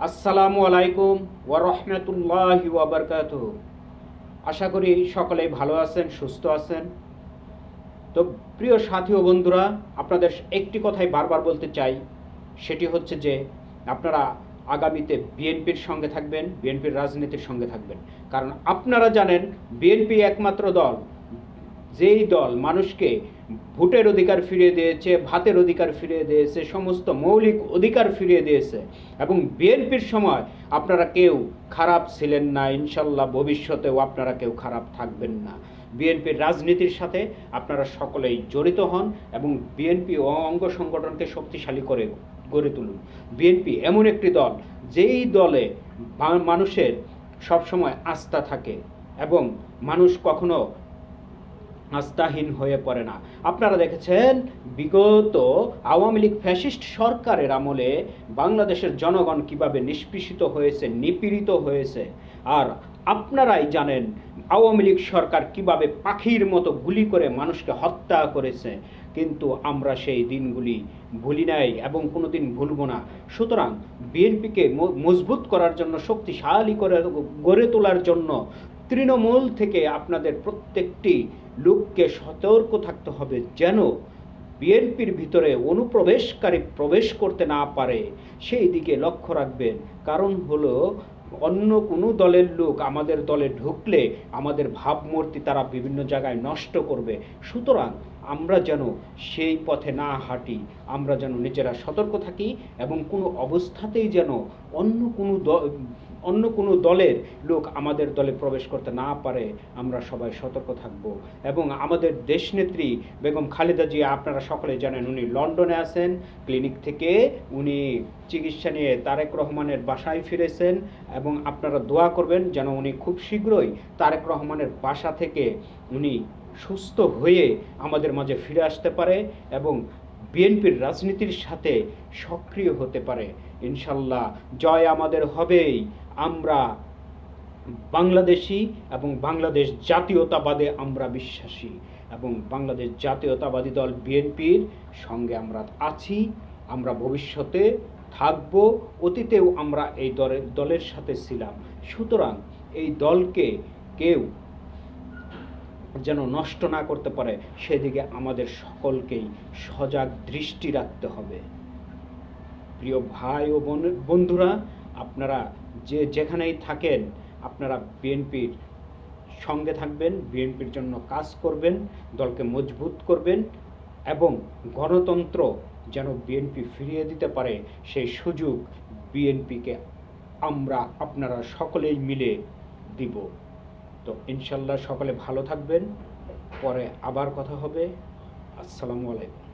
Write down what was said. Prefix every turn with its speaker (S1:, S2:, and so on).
S1: আসসালামু আলাইকুম ওয়া রাহমাতুল্লাহি ওয়া বারাকাতুহু। আশা করি সকলে ভালো আছেন, সুস্থ আছেন। তো প্রিয় সাথী ও বন্ধুরা, আপনাদের একটি কথাই বারবার বলতে চাই। সেটি হচ্ছে যে, আপনারা আগামীতে বিএনপির সঙ্গে থাকবেন, বিএনপির রাজনীতির সঙ্গে থাকবেন। কারণ আপনারা জানেন, বিএনপি একমাত্র দল। যেই দল মানুষকে ভোটের অধিকার ফিরিয়ে দিয়েছে, ভাতের অধিকার ফিরিয়ে দিয়েছে, সমস্ত মৌলিক অধিকার ফিরিয়ে দিয়েছে, এবং বিএনপির সময় আপনারা কেউ খারাপ ছিলেন না, ইনশাল্লাহ ভবিষ্যতেও আপনারা কেউ খারাপ থাকবেন না। বিএনপির রাজনীতির সাথে আপনারা সকলেই জড়িত হন এবং বিএনপি অঙ্গ সংগঠনকে শক্তিশালী করে গড়ে তুলুন। বিএনপি এমন একটি দল, যেই দলে মানুষের সবসময় আস্থা থাকে এবং মানুষ কখনো আস্থাহীন হয়ে পড়ে না। আপনারা দেখেছেন, বিগত আওয়ামী লীগ ফ্যাসিস্ট সরকারের আমলে বাংলাদেশের জনগণ কীভাবে নিষ্পেষিত হয়েছে, নিপীড়িত হয়েছে, আর আপনারাই জানেন, আওয়ামী লীগ সরকার কীভাবে পাখির মতো গুলি করে মানুষকে হত্যা করেছে। কিন্তু আমরা সেই দিনগুলি ভুলি নাই এবং কোনো দিন ভুলব না। সুতরাং বিএনপিকে মজবুত করার জন্য, শক্তিশালী করে গড়ে তোলার জন্য তৃণমূল থেকে আপনাদের প্রত্যেকটি লোককে সতর্ক থাকতে হবে যেন বিএনপির ভিতরে অনুপ্রবেশকারী প্রবেশ করতে না পারে। সেই দিকে লক্ষ্য রাখবেন। কারণ হলো, অন্য কোনো দলের লোক আমাদের দলে ঢুকলে আমাদের ভাবমূর্তি তারা বিভিন্ন জায়গায় নষ্ট করবে। সুতরাং আমরা যেন সেই পথে না হাঁটি, আমরা যেন নিজেরা সতর্ক থাকি এবং কোনো অবস্থাতেই যেন অন্য কোনো দ- অন্য কোনো দলের লোক আমাদের দলে প্রবেশ করতে না পারে, আমরা সবাই সতর্ক থাকব। এবং আমাদের দেশনেত্রী বেগম খালেদা জিয়া, আপনারা সকলে জানেন, উনি লন্ডনে আছেন, ক্লিনিক থেকে উনি চিকিৎসা নিয়ে তারেক রহমানের বাসায় ফিরেছেন এবং আপনারা দোয়া করবেন যেন উনি খুব শীঘ্রই তারেক রহমানের বাসা থেকে উনি সুস্থ হয়ে আমাদের মাঝে ফিরে আসতে পারে এবং বিএনপির রাজনীতির সাথে সক্রিয় হতে পারে। ইনশাল্লাহ জয় আমাদের হবেই। আমরা বাংলাদেশি এবং বাংলাদেশ জাতীয়তাবাদে আমরা বিশ্বাসী এবং বাংলাদেশ জাতীয়তাবাদী দল বিএনপির সঙ্গে আমরা আছি, আমরা ভবিষ্যতে থাকব, অতীতেও আমরা এই দলের দলের সাথে ছিলাম। সুতরাং এই দলকে কেউ যেন নষ্ট না করতে পারে, সেদিকে আমাদের সকলকেই সজাগ দৃষ্টি রাখতে হবে। প্রিয় ভাই ও বোন- বন্ধুরা, আপনারা যে যেখানেই থাকেন, আপনারা বিএনপির সঙ্গে থাকবেন, বিএনপির জন্য কাজ করবেন, দলকে মজবুত করবেন এবং গণতন্ত্র যেন বিএনপি ফিরিয়ে দিতে পারে, সেই সুযোগ বিএনপিকে আমরা আপনারা সকলেই মিলে দিব। তো ইনশাল্লাহ সকলে ভালো থাকবেন। পরে আবার কথা হবে। আসসালামু আলাইকুম।